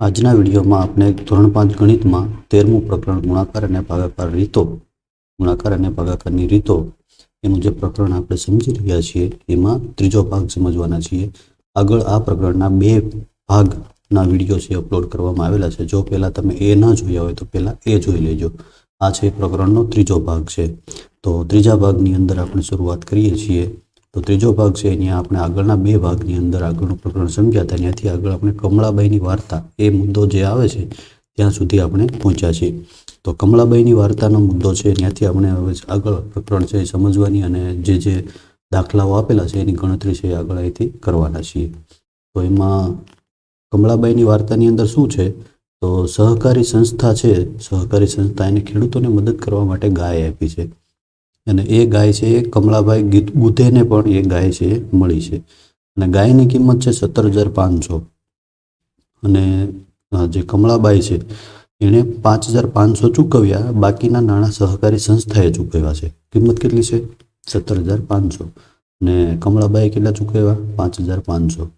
આજના વિડીયોમાં આપણે ધોરણ પાંચ ગણિતમાં તેરમું પ્રકરણ ગુણાકાર અને ભાગાકાર રીતો, ગુણાકાર અને ભાગાકારની રીતો એનું જે પ્રકરણ આપણે સમજી રહ્યા છીએ એમાં ત્રીજો ભાગ સમજવાના છીએ. આગળ આ પ્રકરણના બે ભાગના વીડિયો છે અપલોડ કરવામાં આવેલા છે. જો પહેલાં તમે એ ના જોયા હોય તો પહેલાં એ જોઈ લેજો. આ છે પ્રકરણનો ત્રીજો ભાગ છે. તો ત્રીજા ભાગની અંદર આપણે શરૂઆત કરીએ છીએ. તો ત્રીજો ભાગ છે, અહીંયા આપણે આગળના બે ભાગની અંદર આગળનું પ્રકરણ સમજ્યા હતા. ત્યાંથી આગળ આપણે કમળાબાઈની વાર્તા, એ મુદ્દો જે આવે છે, ત્યાં સુધી આપણે પહોંચ્યા છીએ. તો કમળાબાઈની વાર્તાનો મુદ્દો છે, ત્યાંથી આપણે હવે આગળ પ્રકરણ છે સમજવાની અને જે જે દાખલાઓ આપેલા છે એની ગણતરી છે આગળ અહીંથી કરવાના છીએ. તો એમાં કમળાબાઈની વાર્તાની અંદર શું છે? તો સહકારી સંસ્થા છે, સહકારી સંસ્થા એને ખેડૂતોને મદદ કરવા માટે ગાય આપી છે. અને એ ગાય છે એ કમળાભાઈ ગીત બુધેને પણ એ ગાય છે, મળી છે. અને ગાયની કિંમત છે સત્તર હજાર પાંચસો. અને જે કમળાબાઈ છે, એણે પાંચ હજાર પાંચસો ચૂકવ્યા, બાકીના નાણાં સહકારી સંસ્થાએ ચૂકવ્યા છે. કિંમત કેટલી છે? સત્તર હજાર પાંચસો. અને કમળાબાઈએ કેટલા ચૂકવ્યા? પાંચ હજાર પાંચસો.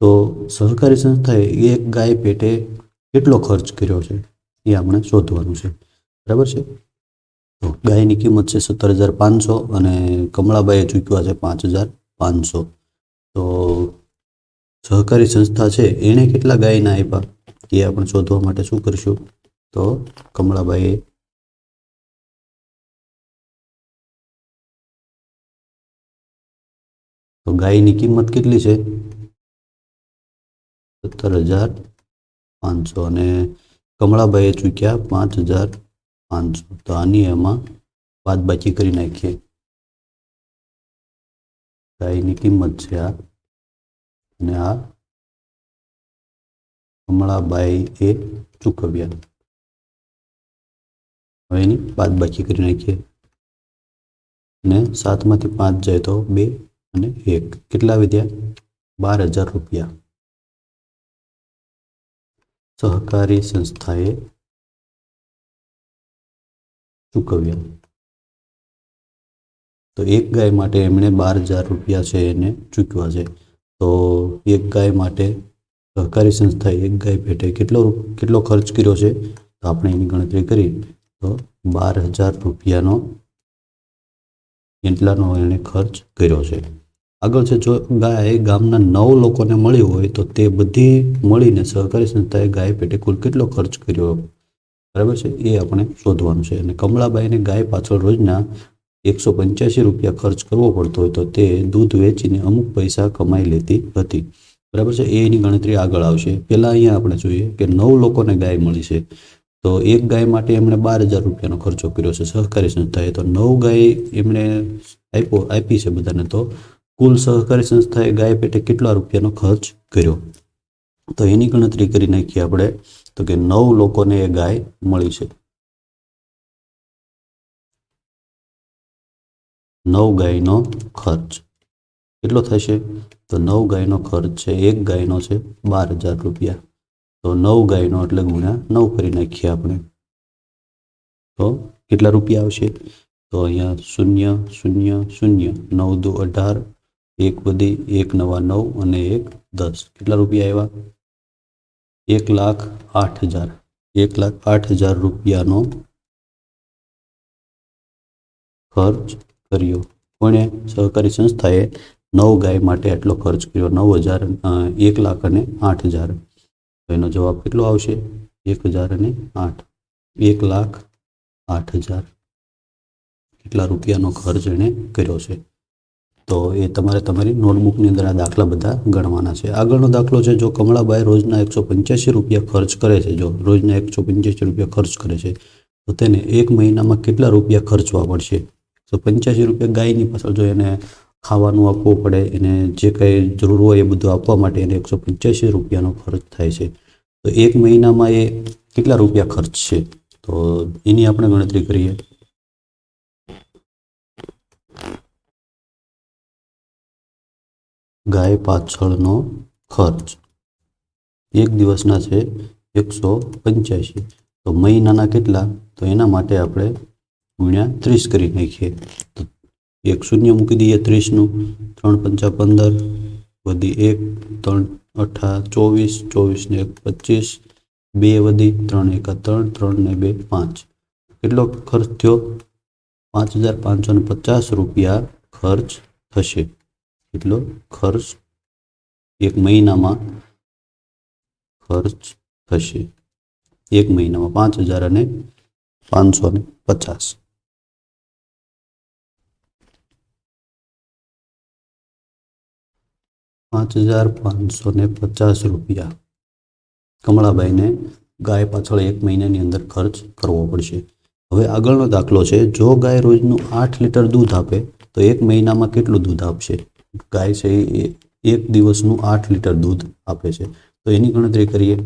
તો સહકારી સંસ્થાએ એક ગાય પેટે કેટલો ખર્ચ કર્યો છે? એ આપણે શોધવાનું છે. બરાબર છે? ગાયની કિંમત છે સત્તર હજાર પાંચસો અને કમળાબાઈએ ચૂક્યા છે પાંચ હજાર પાંચસો. તો સહકારી સંસ્થા છે, એણે કેટલા ગાયના આપ્યા? એ આપણે શોધવા માટે શું કરશું? તો કમળાબાઈએ તો ગાયની કિંમત કેટલી છે? સત્તર હજાર પાંચસો. અને કમળાબાઈએ ચૂક્યા પાંચ હજાર પાંચસો તો આની એમાં બાદબાકી કરી નાખીએ. ગાયની કિંમત છે આ. અને આ કમળાબાઈ એ ચૂકવ્યા. હવે એની બાદબાકી કરી નાખીએ. અને સાતમાંથી પાંચ જાય તો બે અને એક. કેટલા વિદ્યા બાર હજાર રૂપિયા. સહકારી સંસ્થાએ ચૂકવ્યા તો એક ગાય માટે એમણે બાર હજાર રૂપિયા છે એને ચૂકવ્યા છે. તો એક ગાય માટે સહકારી સંસ્થાએ એક ગાય પેટે કેટલો કેટલો ખર્ચ કર્યો છે? તો આપણે એની ગણતરી કરી. તો બાર હજાર રૂપિયાનો એટલાનો એણે ખર્ચ કર્યો છે. આગળ છે, જો ગાય ગામના નવ લોકોને મળી હોય તો તે બધી મળીને સહકારી સંસ્થાએ ગાય પેટે કુલ કેટલો ખર્ચ કર્યો? બરાબર છે? એ આપણે શોધવાનું છે. અને કમળાબાઈને ગાય પાછળ રોજના એકસો પંચ્યાસી રૂપિયા ખર્ચ કરવો પડતો હોય તો તે દૂધ વેચીને અમુક પૈસા કમાઈ લેતી હતી. બરાબર છે? એની ગણતરી આગળ આવશે. પહેલાં અહીંયા આપણે જોઈએ કે નવ લોકોને ગાય મળી છે. તો એક ગાય માટે એમણે બાર હજાર રૂપિયાનો ખર્ચો કર્યો છે. સહકારી સંસ્થાએ તો નવ ગાય એમણે આપ્યો, આપી છે બધાને. તો કુલ સહકારી સંસ્થાએ ગાય પેટે કેટલા રૂપિયાનો ખર્ચ કર્યો? તો એની ગણતરી કરી નાખીએ આપણે. તો કે નવ લોકોને એ ગાય મળી છે. નવ ગાયનો ખર્ચ. કેટલો થશે? તો નવ ગાયનો ખર્ચ છે, એક ગાયનો છે બાર હજાર રૂપિયા. તો નવ ગાયનો એટલે ગુણ્યા નવ કરી નાખીએ આપણે. તો કેટલા રૂપિયા આવશે? તો અહીંયા શૂન્ય શૂન્ય શૂન્ય. નવ દુ અઢાર, એક બધી એક નવા નવ અને એક દસ. કેટલા રૂપિયા આવ્યા? એક લાખ આઠ હજાર. એક લાખ આઠ હજાર રૂપિયાનો ખર્ચ કર્યો. કોણે? સહકારી સંસ્થાએ નવ ગાય માટે આટલો ખર્ચ કર્યો. નવ હજાર એક લાખ અને આઠ હજાર. એનો જવાબ કેટલો આવશે? એક હજાર અને આઠ. એક લાખ આઠ હજાર. કેટલા રૂપિયાનો ખર્ચ એણે કર્યો છે? તો એ તમારે તમારી નોટબુકની અંદર આ દાખલા બધા ગણવાના છે. આગળનો દાખલો છે, જો કમળાબાઈ રોજના એકસો પંચ્યાસી રૂપિયા ખર્ચ કરે છે, જો રોજના એકસો પંચ્યાસી રૂપિયા ખર્ચ કરે છે, તો તેને એક મહિનામાં કેટલા રૂપિયા ખર્ચવા પડશે? તો પંચ્યાસી રૂપિયા ગાયની પાછળ જો એને ખાવાનું આપવું પડે, એને જે કંઈ જરૂર હોય એ બધું આપવા માટે એને એકસો પંચ્યાસી રૂપિયાનો ખર્ચ થાય છે. તો એક મહિનામાં એ કેટલા રૂપિયા ખર્ચ છે? તો એની આપણે ગણતરી કરીએ. ગાય પાછળનો ખર્ચ. એક દિવસના છે એકસો પંચ્યાસી તો મહિનાના કેટલા? તો એના માટે આપણે ગુણ્યા ત્રીસ કરી નાખીએ. તો એક શૂન્ય મૂકી દઈએ ત્રીસનું. ત્રણ પંચા પંદર વધી એક, ત્રણ અઠા ચોવીસ ચોવીસ ને એક પચીસ, બે વધી ત્રણ એકા ત્રણ ત્રણ ને બે પાંચ. કેટલો ખર્ચ થયો? પાંચ હજાર પાંચસો ને પચાસ રૂપિયા ખર્ચ થશે. કેટલો ખર્ચ એક મહિનામાં ખર્ચ થશે. એક મહિનામાં પાંચ હજાર અને પાંચસો ને પચાસ. પાંચ હજાર પાંચસો ને પચાસ રૂપિયા. કમળાબાઈને ગાય પાછળ એક મહિનાની અંદર ખર્ચ કરવો પડશે. હવે આગળનો દાખલો છે, જો ગાય રોજનું આઠ લીટર દૂધ આપે, તો એક મહિનામાં કેટલું દૂધ આપશે? ગાય છે, એ એક દિવસનું આઠ લીટર દૂધ આપે છે. તો એની ગણતરી કરીએ.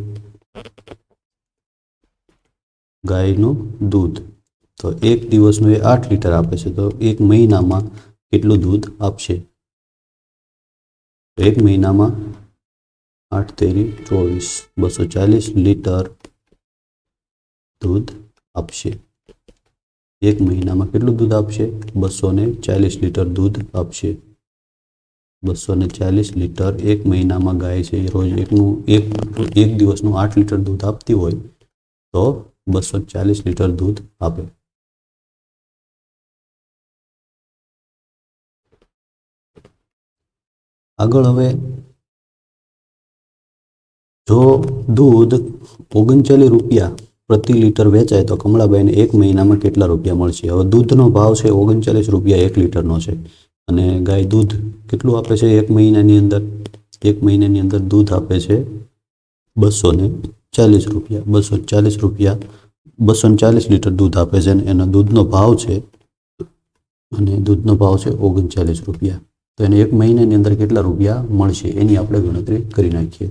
ગાયનું દૂધ. તો એક દિવસનું એ આઠ લીટર આપે છે, તો એક મહિનામાં કેટલું દૂધ આપશે? એક મહિનામાં આઠ તેરી ચોવીસ, બસો ચાલીસ લીટર દૂધ આપશે. એક મહિનામાં કેટલું દૂધ આપશે? બસો ચાલીસ લીટર દૂધ આપશે. બસો ને ચાલીસ લીટર એક મહિનામાં ગાય છે. રોજ એકનું, એક એક દિવસનું આઠ લીટર દૂધ આપતી હોય તો બસો ચાલીસ લીટર દૂધ આપે. આગળ હવે જો દૂધ ઓગણચાલીસ રૂપિયા પ્રતિ લીટર વેચાય તો કમળાબાઈને એક મહિનામાં કેટલા રૂપિયા મળશે? હવે દૂધનો ભાવ છે ઓગણચાલીસ રૂપિયા એક લીટરનો છે. અને ગાય દૂધ કેટલું આપે છે? એક મહિનાની અંદર, એક મહિનાની અંદર દૂધ આપે છે બસો ને ચાલીસ રૂપિયા, બસો ચાલીસ રૂપિયા, બસો ને ચાલીસ લીટર દૂધ આપે છે અને એનો દૂધનો ભાવ છે, અને દૂધનો ભાવ છે ઓગણચાલીસ રૂપિયા. તો એને એક મહિનાની અંદર કેટલા રૂપિયા મળશે? એની આપણે ગણતરી કરી નાખીએ.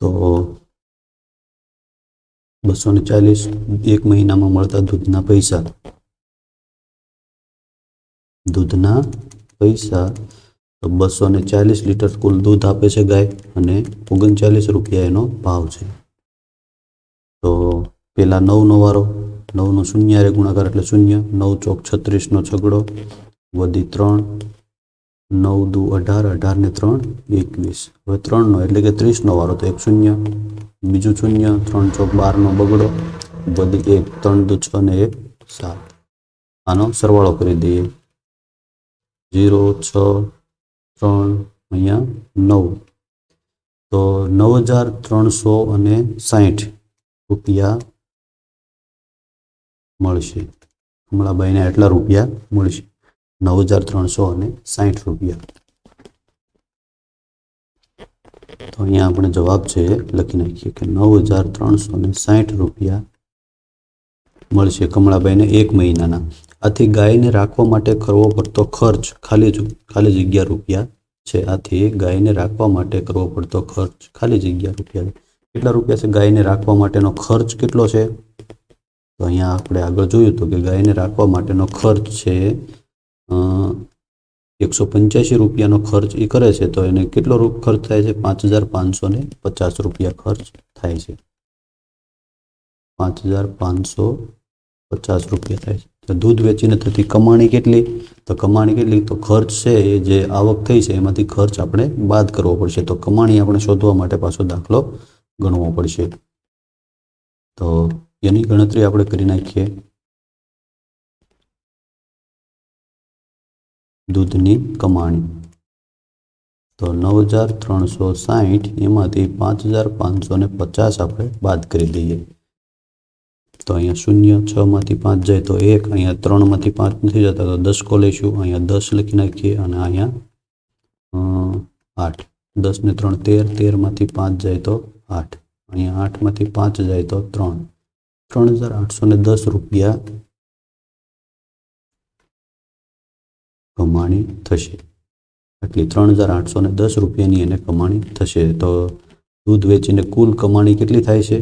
તો બસો ને ચાલીસ એક મહિનામાં મળતા દૂધના પૈસા. દૂધના પૈસા. તો બસો ને ચાલીસ લીટર કુલ દૂધ આપે છે ગાય અને ઓગણચાલીસ રૂપિયા એનો ભાવ છે. તો પેલા નવનો વારો, નવનો શૂન્ય રે ગુણાકાર એટલે શૂન્ય, નવ ચોક છત્રીસનો છગડો, વધી ત્રણ, નવ દુ અઢાર અઢાર ને ત્રણ, એકવીસ. હવે ત્રણનો એટલે કે ત્રીસનો વારો, તો એક શૂન્ય, બીજું શૂન્ય, ત્રણ ચોક બારનો બગડો, વધી એક, ત્રણ દુ છ ને એક સાત. આનો સરવાળો કરી દઈએ. જીરો, છ, ત્રણ, અહીંયા નવ. તો નવ હજાર ત્રણસો અને સાઠ રૂપિયા મળશે. કમળાબાઈને એટલા રૂપિયા મળશે. નવ હજાર ત્રણસો અને સાઠ રૂપિયા. તો અહીંયા આપણે જવાબ છે, લખી નાખીએ કે નવ હજાર ત્રણસો ને સાહીઠ રૂપિયા મળશે. કમળાબાઈને એક મહિનાના. આથી ગાયને રાખવા માટે કરવો પડતો ખર્ચ ખાલી ખાલી જગ્યા રૂપિયા છે. આથી ગાયને રાખવા માટે કરવો પડતો ખર્ચ ખાલી જગ્યા રૂપિયા કેટલા રૂપિયા છે? ગાયને રાખવા માટેનો ખર્ચ કેટલો છે? તો અહીંયા આપણે આગળ જોયું હતું કે ગાયને રાખવા માટેનો ખર્ચ છે એકસો પંચ્યાસી રૂપિયાનો ખર્ચ એ કરે છે. તો એને કેટલો ખર્ચ થાય છે? પાંચ હજાર પાંચસો ને પચાસ રૂપિયા ખર્ચ થાય છે. પાંચ હજાર પાંચસો પચાસ રૂપિયા થાય છે. તો દૂધ વેચીને થતી કમાણી કેટલી? તો કમાણી કેટલી? તો ખર્ચ છે એ જે આવક થઈ છે, એમાંથી ખર્ચ આપણે બાદ કરવો પડશે. તો કમાણી આપણે શોધવા માટે પાછો દાખલો ગણવો પડશે. તો એની ગણતરી આપણે કરી નાખીએ. દૂધની કમાણી. તો નવ હજાર ત્રણસો સાહીઠ એમાંથી પાંચ હજાર પાંચસો ને પચાસ આપણે બાદ કરી દઈએ. તો અહીંયા શૂન્ય, છ માંથી પાંચ જાય તો એક, અહીંયા ત્રણમાંથી પાંચ નથી જતા તો દસ કો લઈશું અહીંયા દસ લખી નાખીએ અને અહીંયા આઠ. દસ ને ત્રણ તેર તેરમાંથી પાંચ જાય તો આઠ. અહીંયા આઠમાંથી પાંચ જાય તો ત્રણ. ત્રણ હજાર આઠસો ને દસ રૂપિયા કમાણી થશે. આટલી ત્રણ હજાર આઠસો ને દસ રૂપિયાની એને કમાણી થશે. તો દૂધ વેચીને કુલ કમાણી કેટલી થાય છે?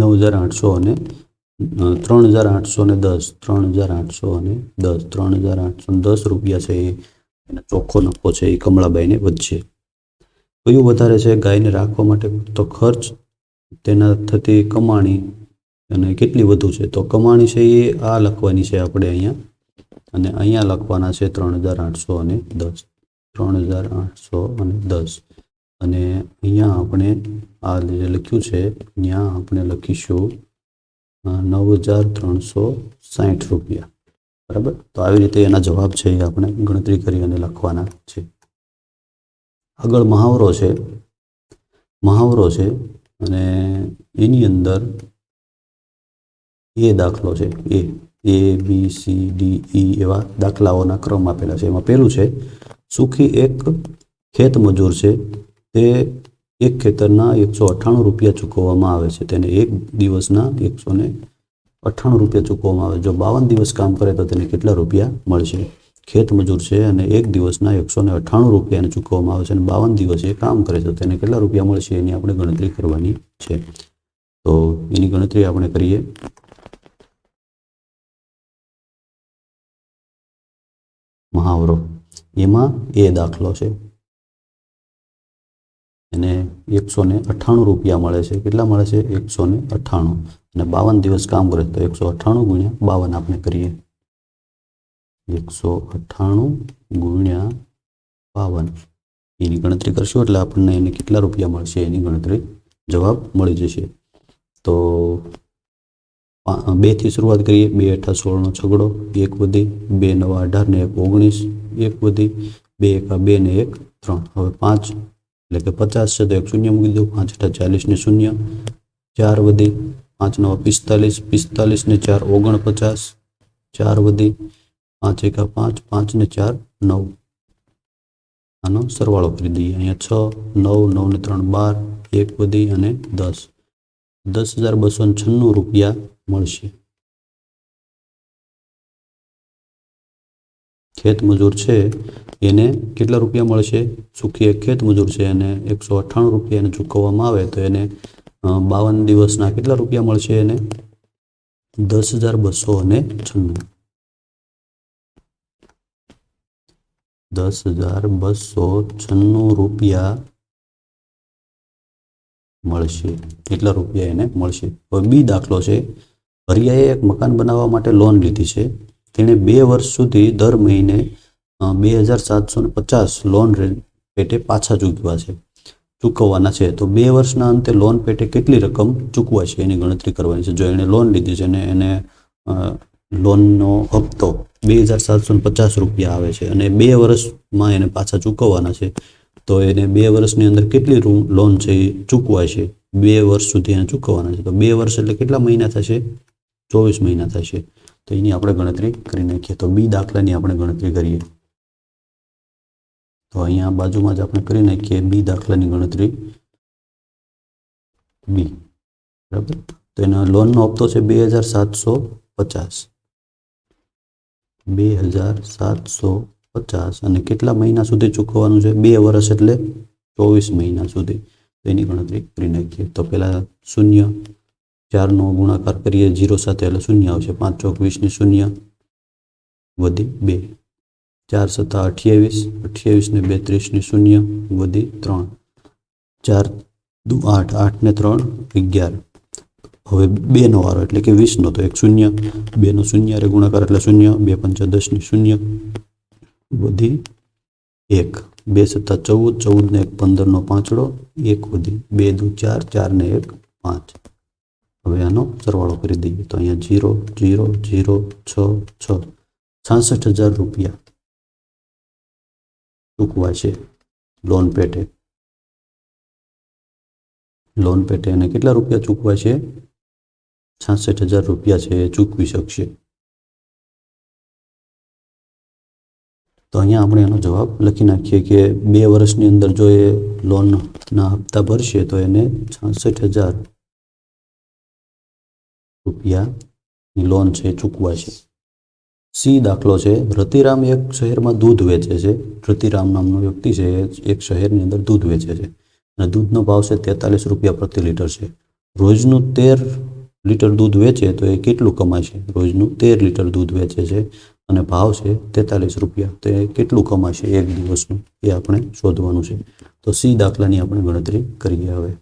નવ હજાર આઠસો અને ત્રણ હજાર આઠસો ને દસ ત્રણ હજાર આઠસો અને દસ ત્રણ હજાર આઠસો દસ રૂપિયા છે એનો ચોખ્ખો નફો છે એ કમળાબાઈને વધશે. કયું વધારે છે ગાયને રાખવા માટે તો ખર્ચ તેના થતી કમાણી અને કેટલી વધુ છે? તો કમાણી છે એ આ લખવાની છે આપણે અહીંયા. અને અહીંયા લખવાના છે ત્રણ હજાર આઠસો અને દસ. ત્રણ હજાર આઠસો અને દસ. અને અહીંયા આપણે આ જે લખ્યું છે, ત્યાં આપણે લખીશું નવ હજાર ત્રણસો સાઠ રૂપિયા. બરાબર? તો આવી રીતે એના જવાબ છે એ આપણે ગણતરી કરી અને લખવાના છે. આગળ મહાવરો છે. મહાવરો છે અને એની અંદર એ દાખલો છે. એ એ, બી, સી, ડી, ઈ એવા દાખલાઓના ક્રમ આપેલા છે. એમાં પહેલું છે, સુખી એક ખેત મજૂર છે તે એક ખેતરના એકસો અઠ્ઠાણું રૂપિયા ચૂકવવામાં આવે છે. તેને એક દિવસના એકસો ને અઠ્ઠાણું રૂપિયા ચૂકવવામાં આવે. જો બાવન દિવસ કામ કરે તો તેને કેટલા રૂપિયા મળશે? ખેત મજૂર છે અને એક દિવસના એકસો ને અઠ્ઠાણું રૂપિયાને ચૂકવવામાં આવે છે અને બાવન દિવસ એ કામ કરે છે. તેને કેટલા રૂપિયા મળશે એની આપણે ગણતરી કરવાની છે. તો એની ગણતરી આપણે કરીએ. મહાવરો. એમાં એ દાખલો છે. એને એકસો ને અઠ્ઠાણું રૂપિયા મળે છે. કેટલા મળે છે? એકસો ને અઠ્ઠાણું. અને બાવન દિવસ કામ કરે તો એકસો અઠ્ઠાણું ગુણ્યા બાવન આપણે કરીએ. એકસો અઠ્ઠાણું ગુણ્યા બાવન. એની ગણતરી કરશું એટલે આપણને એને કેટલા રૂપિયા મળશે? એની ગણતરી જવાબ મળી જશે. તો બેથી શરૂઆત કરીએ. બે અઠા સોળનો છગડો, એક વધી, બે નવા અઢાર ને એક ઓગણીસ, એક વધી, બે એકા બે ને એક ત્રણ. હવે પાંચ એટલે કે પચાસ છે તો એક શૂન્ય મૂકી દો પાંચ અઠા ચાલીસ ને શૂન્ય. ચાર વધી પાંચ નવ પિસ્તાલીસ. પિસ્તાલીસ ને ચાર ઓગણપચાસ. ચાર વધી પાંચ એકા પાંચ પાંચ ને ચાર નવ. આનો સરવાળો કરી દઈએ. અહીંયા છ, નવ નવને ત્રણ બાર, એક વધી અને દસ. દસ હજાર બસો છન્નું રૂપિયા મળશે. ખેત મજૂર છે, એને કેટલા રૂપિયા મળશે? સુખી એક ખેત છે એને એકસો અઠ્ઠાણું રૂપિયા એને ચૂકવવામાં આવે તો એને બાવન દિવસના કેટલા રૂપિયા મળશે એને? દસ હજાર બસો અને છન્નું. દસ હજાર બસો છન્નું રૂપિયા મળશે. કેટલા રૂપિયા એને મળશે? હવે બી દાખલો છે. હરિયાએ એક મકાન બનાવવા માટે લોન લીધી છે. તેણે બે વર્ષ સુધી દર મહિને બે હજાર સાતસો પચાસ લોન પેટે પાછા ચૂકવા છે. ચૂકવવાના છે. તો બે વર્ષના અંતે લોન પેટે કેટલી રકમ ચૂકવાશે એની ગણતરી કરવાની છે. જો એણે લોન લીધી છે અને એને લોનનો હપ્તો બે હજાર સાતસો ને પચાસ રૂપિયા આવે છે અને બે વર્ષમાં એને પાછા ચૂકવવાના છે, તો એને બે વર્ષની અંદર કેટલી લોન છે એ ચૂકવાશે બે વર્ષ સુધી એને ચૂકવવાના છે. તો બે વર્ષ એટલે કેટલા મહિના થશે? ચોવીસ મહિના થશે. તો એની આપણે ગણતરી કરી નાખીએ. તો બી દાખલાની આપણે ગણતરી કરીએ. તો અહીંયા બાજુમાં જ આપણે કરી નાખીએ બી દાખલાની ગણતરી. બી. બરાબર? તો એના લોનનો હપ્તો છે બે હજાર સાતસો પચાસ. બે હજાર સાતસો પચાસ. અને કેટલા મહિના સુધી ચૂકવવાનું છે? બે વર્ષ એટલે ચોવીસ મહિના સુધી. તો એની ગણતરી કરી નાખીએ. તો પહેલાં શૂન્ય ચારનો ગુણાકાર કરીએ, જીરો સાથે એટલે શૂન્ય આવશે. પાંચ ચોક વીસની શૂન્ય. વધી બે. ચાર સત્તા અઠ્યાવીસ, અઠ્યાવીસને બે ત્રીસની શૂન્ય, વધી ત્રણ. ચાર દુ આઠ, આઠને ત્રણ, અગિયાર. હવે બેનો વારો એટલે કે વીસનો, તો એક શૂન્ય. બેનો શૂન્ય હારે ગુણાકાર એટલે શૂન્ય. બે પંચા દસની શૂન્ય. વધી એક. બે સત્તા ચૌદ, ચૌદને એક પંદરનો પાંચડો, એક વધી બે દુ ચાર, ચારને એક પાંચ. હવે આનો સરવાળો કરી દઈએ. તો અહીંયા જીરો જીરો જીરો, છ છ. છાસઠ હજાર રૂપિયા ચૂકવા છે લોન પેટે લોન પેટે અને કેટલા રૂપિયા ચૂકવા છે છાસઠ હજાર રૂપિયા છે, એ ચૂકવી શકશે. તો અહીંયા આપણે એનો જવાબ લખી નાખીએ કે બે વર્ષની અંદર જો એ લોનના હપ્તા ભરશે તો એને છાસઠ હજાર રૂપિયાની લોન છે ચૂકવાશે સી દાખલો છે, રતિરામ એક શહેરમાં દૂધ વેચે છે. રતિરામ નામનો વ્યક્તિ છે એક શહેરની અંદર દૂધ વેચે છે. અને દૂધનો ભાવ છે તેતાલીસ રૂપિયા પ્રતિ લીટર છે. રોજનું તેર લીટર દૂધ વેચે તો એ કેટલું કમાશે રોજનું તેર લીટર દૂધ વેચે છે અને ભાવ છે તેતાલીસ રૂપિયા. તો એ કેટલું કમાશે એક દિવસનું? એ આપણે શોધવાનું છે. તો સી દાખલાની આપણે ગણતરી કરીએ હવે.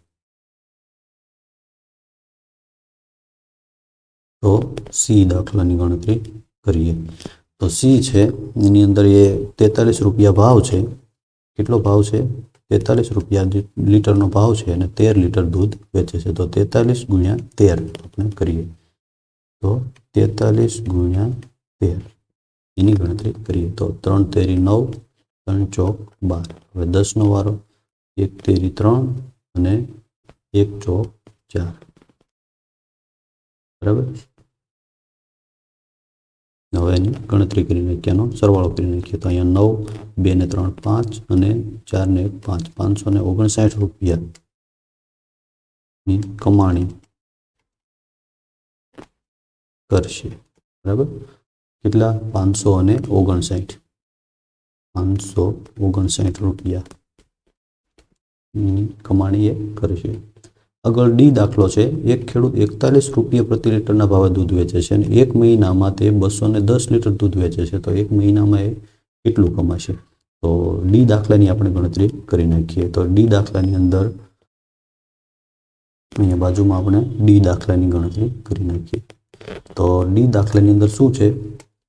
તો સી દાખલાની ગણતરી કરીએ. તો સી છે, એની અંદર એ તેતાલીસ રૂપિયા ભાવ છે. કેટલો ભાવ છે? તેતાલીસ રૂપિયા લીટરનો ભાવ છે અને તેર લીટર દૂધ વેચે છે. તો તેતાલીસ ગુણ્યા તેર આપણે કરીએ. તો તેતાલીસ ગુણ્યા તેર, એની ગણતરી કરીએ. તો ત્રણ તેરી નવ, ત્રણ ચોક બાર. હવે દસનો વારો. એક તેરી ત્રણ અને એક ચોક ચાર. બરાબર? હવે એની ગણતરી કરી નાખ્યાનો, સરવાળો કરી નાખીએ તો અહીંયા નવ, બે ને ત્રણ પાંચ અને ચાર ને એક પાંચ, પાંચસો ને ઓગણસાઠ રૂપિયાની કમાણી કરશે. બરાબર? કેટલા? પાંચસો અને ઓગણસાઠ. પાંચસો ઓગણસાઠ રૂપિયા. કમાણી એ કરશે. આગળ ડી દાખલો છે. એક ખેડૂત એકતાલીસ રૂપિયા પ્રતિ લીટરના ભાવે દૂધ વેચે છે અને એક મહિનામાં તે બસો ને દસ લીટર દૂધ વેચે છે. તો એક મહિનામાં એ કેટલું કમાશે તો ડી દાખલાની આપણે ગણતરી કરી નાખીએ. તો ડી દાખલાની અંદર અહીંયા બાજુમાં આપણે ડી દાખલાની ગણતરી કરી નાખીએ. તો ડી દાખલાની અંદર શું છે?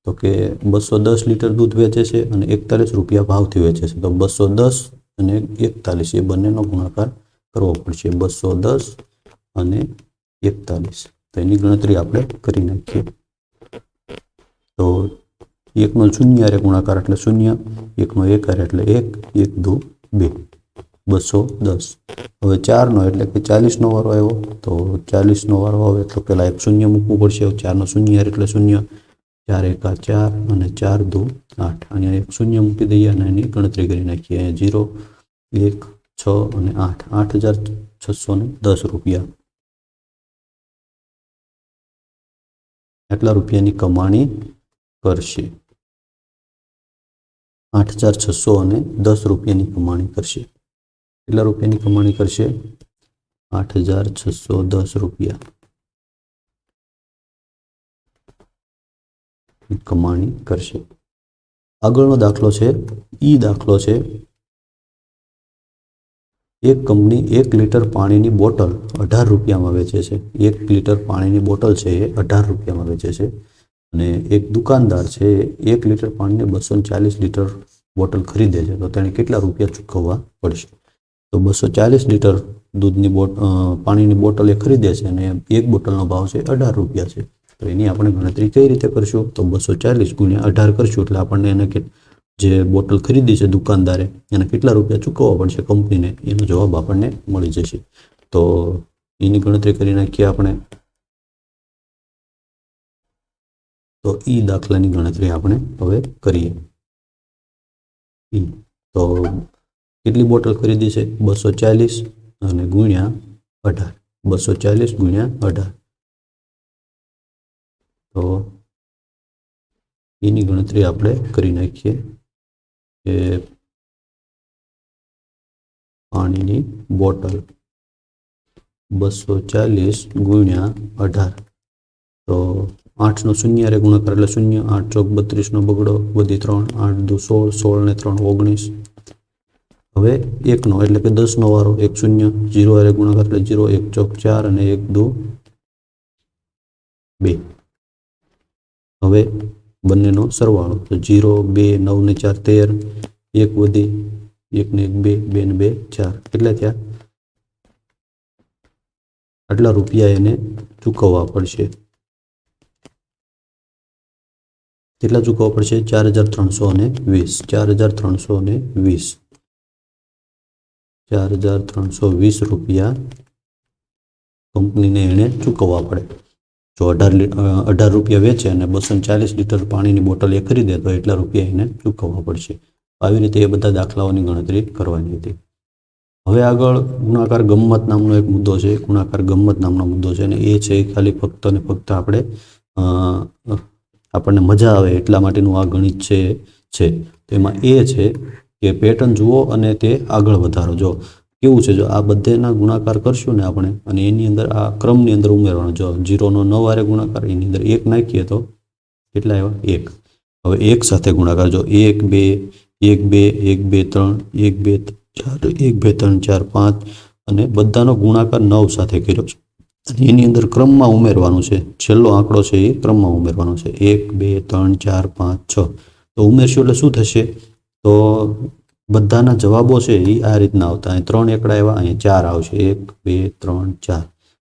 તો કે બસો દસ લીટર દૂધ વેચે છે અને એકતાલીસ રૂપિયા ભાવથી વેચે છે. તો બસો દસ અને એકતાલીસ, એ બંનેનો ગુણાકાર કરવો પડશે બસો દસ અને એકતાલીસ. તો એની ગણતરી આપણે કરી નાખીએ. તો એકનો શૂન્ય અરે ગુણાકાર એટલે શૂન્ય, એકનો એક અરે એટલે એક એક, દુ, બે. બસો દસ. હવે ચારનો એટલે કે ચાલીસનો વારો આવ્યો, તો ચાલીસનો વારો આવે તો પહેલાં એક શૂન્ય મૂકવું પડશે. ચારનો શૂન્ય એટલે શૂન્ય. ચાર એકા ચાર અને ચાર દુ આઠ. અહીંયા એક શૂન્ય મૂકી દઈએ અને એની ગણતરી કરી નાખીએ. અહીંયા જીરો, એક છ અને આઠ. આઠ હજાર છસો ને દસ રૂપિયા. આટલા રૂપિયાની કમાણી કરશે. આઠ હજાર છસો અને દસ રૂપિયાની કમાણી કરશે. કેટલા રૂપિયાની કમાણી કરશે? આઠ હજાર છસો દસ રૂપિયા. કમાણી કરશે. આગળનો દાખલો છે, ઈ દાખલો છે એક કંપની એક લીટર પાણીની બોટલ અઢાર રૂપિયામાં વેચે છે. એક લીટર પાણીની બોટલ છે એ અઢાર રૂપિયામાં વેચે છે. અને એક દુકાનદાર છે એક લીટર પાણીને બસો ચાલીસ લીટર બોટલ ખરીદે છે. તો તેણે કેટલા રૂપિયા ચૂકવવા પડશે? તો બસો ચાલીસ લીટર દૂધની બોટ પાણીની બોટલ એ ખરીદે છે અને એક બોટલનો ભાવ છે અઢાર રૂપિયા છે. તો એની આપણે ગણતરી કઈ રીતે કરશું? તો બસો ચાલીસ ગુણ્યા અઢાર કરશું એટલે આપણને એને જે બોટલ ખરીદી છે દુકાનદારે, એને કેટલા રૂપિયા ચૂકવવા પડશે કંપનીને? એનો જવાબ આપણને મળી જશે. તો એની ગણતરી કરી નાખીએ આપણે. તો ઈ દાખલાની ગણતરી આપણે હવે કરીએ. તો કેટલી બોટલ ખરીદી છે? બસો ચાલીસ અને ગુણ્યા અઢાર. બસો ચાલીસ ગુણ્યા અઢાર. તો એની ગણતરી આપણે કરી નાખીએ. કે પાણીની બોટલ બસો ચાલીસ ગુણ્યા અઢાર. તો આઠનો શૂન્ય હારે ગુણાકાર એટલે શૂન્ય, આઠ ચોક બત્રીસનો બગડો, વધી ત્રણ, આઠ દુ સોળ સોળ ને ત્રણ ઓગણીસ. હવે એકનો એટલે કે દસનો વારો, એક શૂન્ય, જીરો હારે ગુણાકાર એટલે જીરો, એક ચોક ચાર અને એક દુ બે. હવે બંનેનો સરવાળો તો જીરો, બે, નવ ને ચાર, તેર, એક વધી એકને એક, બે બે ને બે, ચાર. કેટલા થયા? આટલા રૂપિયા એને ચૂકવવા પડશે. કેટલા ચૂકવવા પડશે? ચાર હજાર ત્રણસો ને વીસ. ચાર હજાર ત્રણસો ને વીસ. ચાર હજાર ત્રણસો વીસ રૂપિયા કંપનીને એણે ચૂકવવા પડે. જો અઢાર અઢાર રૂપિયા વેચે અને બસો ચાલીસ લીટર પાણીની બોટલ એ ખરીદે, તો એટલા રૂપિયા એને ચૂકવવા પડશે. આવી રીતે એ બધા દાખલાઓની ગણતરી કરવાની હતી. હવે આગળ ગુણાકાર ગમ્મત નામનો એક મુદ્દો છે. ગુણાકાર ગમ્મત નામનો મુદ્દો છે અને એ છે ખાલી ફક્ત અને ફક્ત આપણે આપણને મજા આવે એટલા માટેનું આ ગણિત છે છે. તો એમાં એ છે કે પેટર્ન જુઓ અને તે આગળ વધારો. જો કેવું છે જો આ બધેના ગુણાકાર કરશું ને આપણે, અને એની અંદર આ ક્રમની અંદર ઉમેરવાનો, જો જીરોનો નવ વારે ગુણાકાર, એની અંદર એક નાખીએ તો કેટલા આવ્યા? એક. હવે એક સાથે ગુણાકાર, જો એક, બે એક બે એક, બે, ત્રણ, એક, બે, ચાર, એક, બે, ત્રણ, ચાર, પાંચ, અને બધાનો ગુણાકાર નવ સાથે કર્યો છે. અને એની અંદર ક્રમમાં ઉમેરવાનું છે. છેલ્લો આંકડો છે એ ક્રમમાં ઉમેરવાનો છે. એક, બે, ત્રણ, ચાર, પાંચ, છ. તો ઉમેરશું એટલે શું થશે? તો બધાના જવાબો છે એ આ રીતના આવતા. અહીં ત્રણ એકડા એવા અહીંયા ચાર આવશે. એક, બે, ત્રણ, ચાર.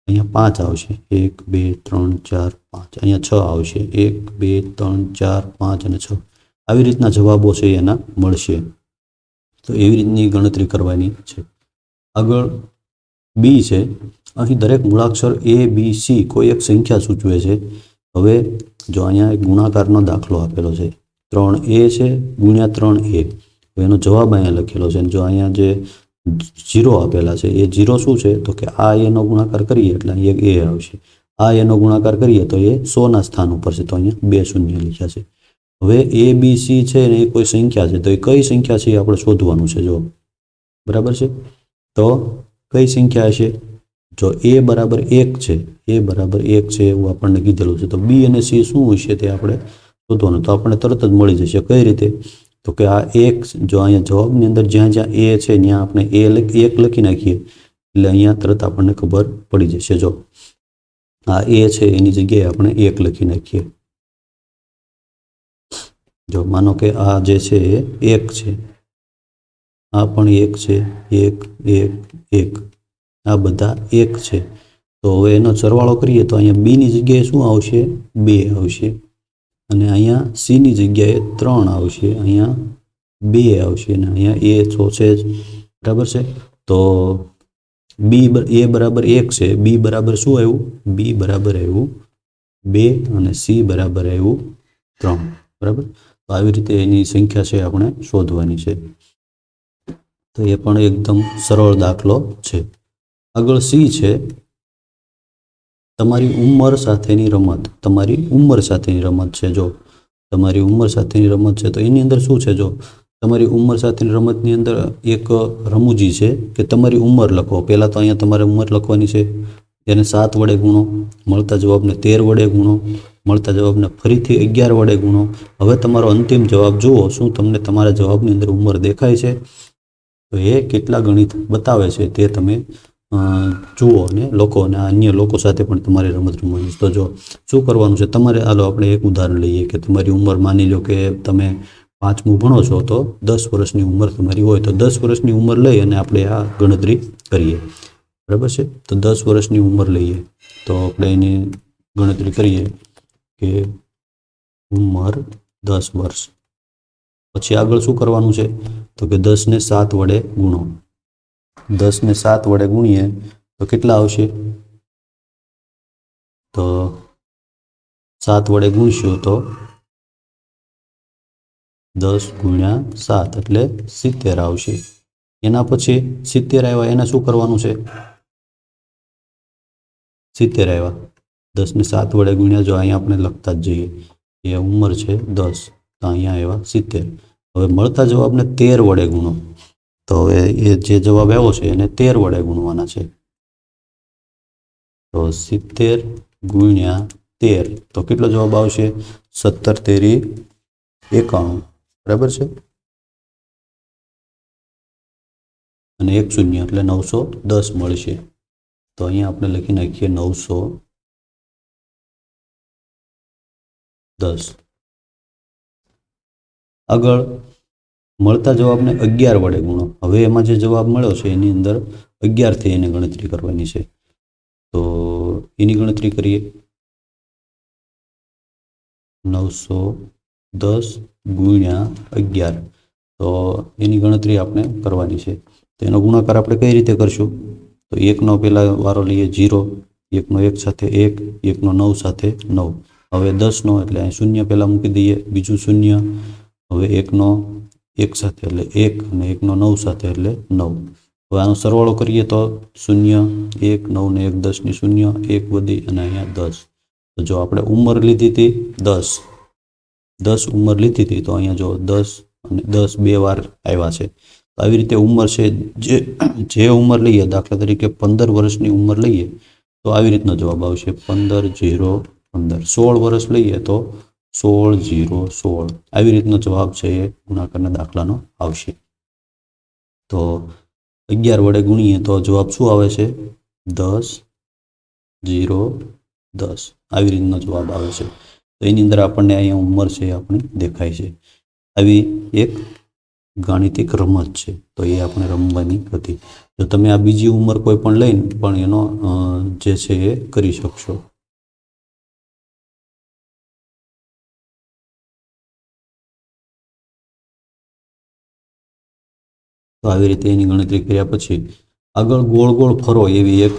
અહીંયા પાંચ આવશે. એક, બે, ત્રણ, ચાર, પાંચ. અહીંયા છ આવશે. એક, બે, ત્રણ, ચાર, પાંચ અને છ. આવી રીતના જવાબો છે એના મળશે. તો એવી રીતની ગણતરી કરવાની છે. આગળ બી છે. અહીં દરેક મૂળાક્ષર એ બી સી કોઈ એક સંખ્યા સૂચવે છે. હવે જો અહીંયા એક ગુણાકારનો દાખલો આપેલો છે. ત્રણ એ છે ગુણ્યા ત્રણ એ એનો જવાબ અહીંયા લખેલો છે જો અહીંયા જે જીરો આપેલા છે, એ જીરો શું છે? તો કે આ એનો ગુણાકાર કરીએ એટલે અહીંયા એ આવશે. આ એનો ગુણાકાર કરીએ તો એ સોના સ્થાન ઉપર છે, તો અહીંયા બે શૂન્ય લખ્યા છે. હવે એ બી સી છે એ કોઈ સંખ્યા છે, તો એ કઈ સંખ્યા છે એ આપણે શોધવાનું છે જો બરાબર છે? તો કઈ સંખ્યા હશે? જો એ બરાબર એક છે એ બરાબર એક છે એવું આપણને કીધેલું છે, તો બી અને સી શું હશે તે આપણે શોધવાનું. તો આપણને તરત જ મળી જશે. કઈ રીતે? તો કે આ એક જો અહીંયા જવાબની અંદર જ્યાં જ્યાં એ છે, ત્યાં આપણે એ એક લખી નાખીએ. એટલે અહીંયા તરત આપણને ખબર પડી જશે. જો આ એ છે, એની જગ્યાએ આપણે એક લખી નાખીએ. જો માનો કે આ જે છે, એ એક છે. આ પણ એક છે, એક એક એક. આ બધા એક છે. તો હવે એનો સરવાળો કરીએ તો અહીંયા બીની જગ્યાએ શું આવશે? બે આવશે. અને અહીંયા સીની જગ્યાએ ત્રણ આવશે, અહીંયા બે આવશે અને અહીંયા એ છો છે બરાબર છે? તો બી, એ બરાબર એક છે. બી બરાબર શું આવ્યું? બી બરાબર આવ્યું બે અને સી બરાબર આવ્યું ત્રણ. બરાબર? તો આવી રીતે એની સંખ્યા છે આપણે શોધવાની છે. તો એ પણ એકદમ સરળ દાખલો છે. આગળ સી છે. તમારી ઉંમર સાથેની રમત, તમારી ઉંમર સાથેની રમત છે જો. તમારી ઉંમર સાથેની રમત છે તો એની અંદર શું છે જો? તમારી ઉંમર સાથેની રમતની અંદર એક રમૂજી છે કે તમારી ઉંમર લખો. પહેલાં તો અહીંયા તમારે ઉંમર લખવાની છે. એને સાત વડે ગુણો, મળતા જવાબને તેર વડે ગુણો, મળતા જવાબને ફરીથી અગિયાર વડે ગુણો. હવે તમારો અંતિમ જવાબ જુઓ શું તમને તમારા જવાબની અંદર ઉંમર દેખાય છે. તો એ કેટલા ગણિત બતાવે છે તે તમે જુઓ અને લોકો અને અન્ય લોકો સાથે પણ તમારે રમત રમવાની. તો જો શું કરવાનું છે? તમારે, હાલો, આપણે એક ઉદાહરણ લઈએ કે તમારી ઉંમર માની લો કે તમે પાંચમું ભણો છો, તો દસ વર્ષની ઉંમર તમારી હોય, તો દસ વર્ષની ઉંમર લઈ અને આપણે આ ગણતરી કરીએ. બરાબર છે? તો દસ વર્ષની ઉંમર લઈએ. તો આપણે એની ગણતરી કરીએ કે ઉંમર દસ વર્ષ. પછી આગળ શું કરવાનું છે? તો કે દસને સાત વડે ગુણો. દસને સાત વડે ગુણીએ તો કેટલા આવશે? તો સાત વડે ગુણશું તો દસ ગુણ્યા સાત એટલે સિત્તેર આવશે. એના પછી સિત્તેર આવ્યા, એને શું કરવાનું છે? સિત્તેર આવ્યા. દસને સાત વડે ગુણ્યા, જો અહીંયા આપણે લખતા જ જઈએ. એ ઉંમર છે દસ, તો અહીંયા આવ્યા સિત્તેર. હવે મળતા જવાબને તેર વડે ગુણો. તો હવે એ જે જવાબ આવ્યો છે એને તેર વડે ગુણવાના છે. તો સિત્તેર ગુણ્યા તેર, તો કેટલો જવાબ આવશે? સત્તર તેરી એકાણું, બરાબર છે? અને એક શૂન્ય, એટલે નવસો દસ મળશે. તો અહીંયા આપણે લખી નાખીએ નવસો દસ. આગળ મળતા જવાબને અગિયાર વડે ગુણો. હવે એમાં જે જવાબ મળ્યો છે, એની અંદર અગિયારથી એને ગણતરી કરવાની છે. તો એની ગણતરી કરીએ. નવસો દસ ગુણ્યા અગિયાર. તો એની ગણતરી આપણે કરવાની છે. તો એનો ગુણાકાર આપણે કઈ રીતે કરશું? તો એકનો પહેલા વારો લઈએ જીરો, એકનો એક સાથે એક, એકનો નવ સાથે નવ. હવે દસનો એટલે અહીં શૂન્ય પહેલાં મૂકી દઈએ, બીજું શૂન્ય. હવે એકનો એક સાથે એટલે એક અને એકનો નવ સાથે એટલે નવ. હવે આનો સરવાળો કરીએ તો શૂન્ય, એક, નવ ને એક દસની શૂન્ય, એક વધી અને અહીંયા દસ. તો જો આપણે ઉંમર લીધી હતી દસ દસ ઉંમર લીધી હતી તો અહીંયા જો દસ અને દસ બે વાર આવ્યા છે. તો આવી રીતે ઉંમર છે જે જે ઉંમર લઈએ, દાખલા તરીકે પંદર વર્ષની ઉંમર લઈએ, તો આવી રીતનો જવાબ આવશે પંદર જીરો પંદર. સોળ વર્ષ લઈએ તો સોળ જીરો સોળ. આવી રીતનો જવાબ છે એ ગુણાકારના દાખલાનો આવશે. તો અગિયાર વડે ગુણીએ તો જવાબ શું આવે છે? દસ જીરો દસ. આવી રીતનો જવાબ આવે છે. તો એની અંદર આપણને અહીંયા ઉંમર છે આપણે દેખાય છે. આવી એક ગાણિતિક રમત છે. તો એ આપણે રમવાની હતી જો તમે આ બીજી ઉંમર કોઈ પણ લઈને પણ એનો જે છે એ કરી શકશો. તો આવી રીતે એની ગણતરી કર્યા પછી આગળ ગોળ ગોળ ફરો એવી એક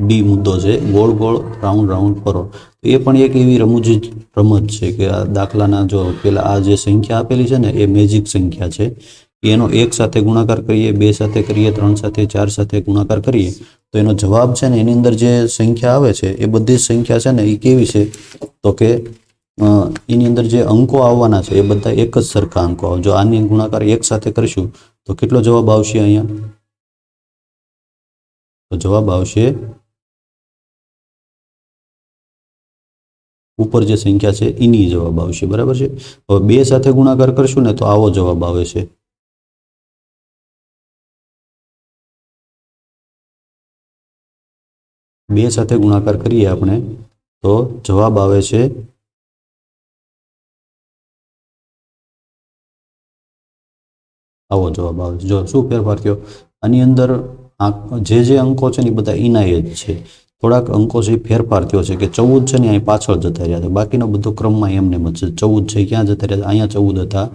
ડી મુદ્દો છે. ગોળ ગોળ, રાઉન્ડ રાઉન્ડ ફરો. તો એ પણ એક એવી રમૂજી રમત છે કે આ દાખલાના જો પેલા આ જે સંખ્યા આપેલી છે ને એ મેજિક સંખ્યા છે. એનો એક સાથે ગુણાકાર કરીએ, બે સાથે કરીએ, ત્રણ સાથે, ચાર સાથે ગુણાકાર કરીએ, તો એનો જવાબ છે ને એની અંદર જે સંખ્યા આવે છે, એ બધી જ સંખ્યા છે ને એ કેવી છે? તો કે એની અંદર જે અંકો આવવાના છે, એ બધા એક જ સરખા અંકો આવે. જો આની ગુણાકાર એક સાથે કરીશું, તો કેટલો જવાબ આવશે અહીંયા? તો જવાબ આવશે, ઉપર જે સંખ્યા છે, એની જવાબ આવશે. બરાબર છે? હવે બે સાથે ગુણાકાર કરશું ને, તો આવો જવાબ આવે છે. બે સાથે ગુણાકાર કરીએ આપણે, તો જવાબ આવે છે આવો જવાબ આવે છે. જો શું ફેરફાર થયો? આની અંદર જે જે અંકો છે ને એ બધા ઇનાય જ છે. થોડાક અંકો છે ફેરફાર થયો છે કે ચૌદ છે ને અહીં પાછળ જતા રહ્યા છે. બાકીનો બધો ક્રમમાં એમને છે. ચૌદ છે ક્યાં જતા રહ્યા છે? અહીંયા ચૌદ હતા.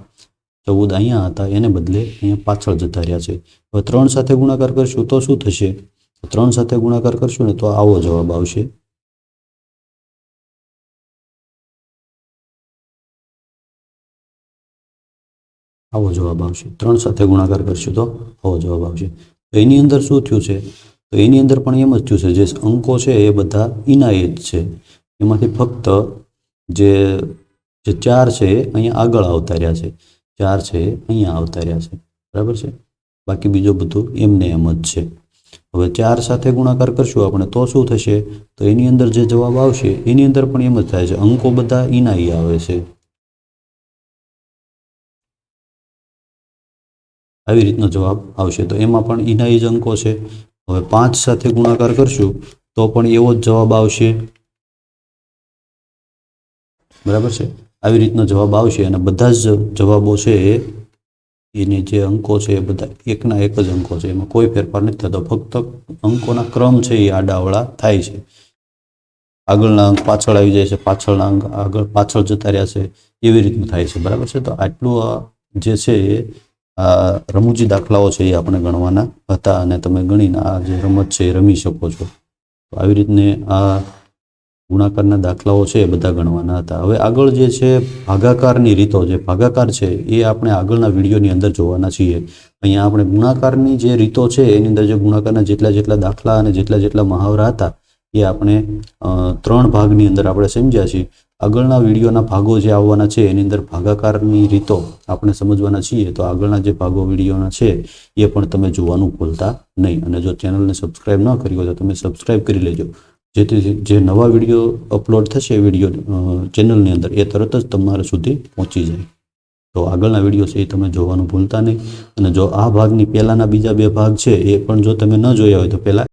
ચૌદ અહીંયા હતા. એને બદલે અહીંયા પાછળ જતા રહ્યા છે. હવે ત્રણ સાથે ગુણાકાર કરશું તો શું થશે? ત્રણ સાથે ગુણાકાર કરશું ને તો આવો જવાબ આવશે. આવો જવાબ આવશે. ત્રણ સાથે ગુણાકાર કરશું તો આવો જવાબ આવશે. તો એની અંદર શું થયું છે? તો એની અંદર પણ એમ જ થયું છે, જે અંકો છે એ બધા ઇનાયત છે. એમાંથી ફક્ત જે જે ચાર છે અહીંયા આગળ આવતા રહ્યા છે. ચાર છે અહીંયા આવતા રહ્યા છે. બરાબર છે? બાકી બીજું બધું એમને એમ જ છે. હવે ચાર સાથે ગુણાકાર કરશું આપણે તો શું થશે? તો એની અંદર જે જવાબ આવશે, એની અંદર પણ એમ જ થાય છે. અંકો બધા ઇનાઈ આવે છે. આવી રીતનો જવાબ આવશે. તો એમાં પણ ઇનાઈ જ અંકો છે. હવે પાંચ સાથે ગુણાકાર કરશું તો પણ એવો જ જવાબ આવશે. બરાબર છે? આવી રીતનો જવાબ આવશે અને બધા જ જવાબો છે એને એની જે અંકો છે એ બધા એકના એક જ અંકો છે. એમાં કોઈ ફેરફાર નથી થતો. ફક્ત અંકોના ક્રમ છે એ આડાવળા થાય છે. આગળના અંક પાછળ આવી જાય છે. પાછળના અંક આગળ પાછળ જતા રહ્યા છે. એવી રીતનું થાય છે. બરાબર છે? તો આટલું જે છે એ આ રમૂજી દાખલાઓ છે એ આપણે ગણવાના હતા અને તમે ગણીને આ જે રમત છે એ રમી શકો છો. આવી રીતને આ ગુણાકારના દાખલાઓ છે એ બધા ગણવાના હતા. હવે આગળ જે છે ભાગાકારની રીતો, જે ભાગાકાર છે એ આપણે આગળના વિડીયોની અંદર જોવાના છીએ. અહીંયા આપણે ગુણાકારની જે રીતો છે એની અંદર જે ગુણાકારના જેટલા જેટલા દાખલા અને જેટલા જેટલા મહાવરા હતા એ આપણે ત્રણ ભાગની અંદર આપણે સમજ્યા છીએ. આગળના વિડીયોના ભાગો જે આવવાના છે, એની અંદર ભાગાકારની રીતો આપણે સમજવાના છીએ, તો આગળના જે ભાગો વિડીયોના છે, એ પણ તમે જોવાનું ભૂલતા નહીં. અને જો ચેનલને સબસ્ક્રાઇબ ન કરી હોય તો તમે સબસ્ક્રાઇબ કરી લેજો. જેથી જે નવા વીડિયો અપલોડ થશે વીડિયો ચેનલની અંદર, એ તરત જ તમારા સુધી પહોંચી જાય. તો આગળના વીડિયો છે એ તમે જોવાનું ભૂલતા નહીં. અને જો આ ભાગની પહેલાંના બીજા બે ભાગ છે, એ પણ જો તમે ન જોયા હોય તો પહેલાં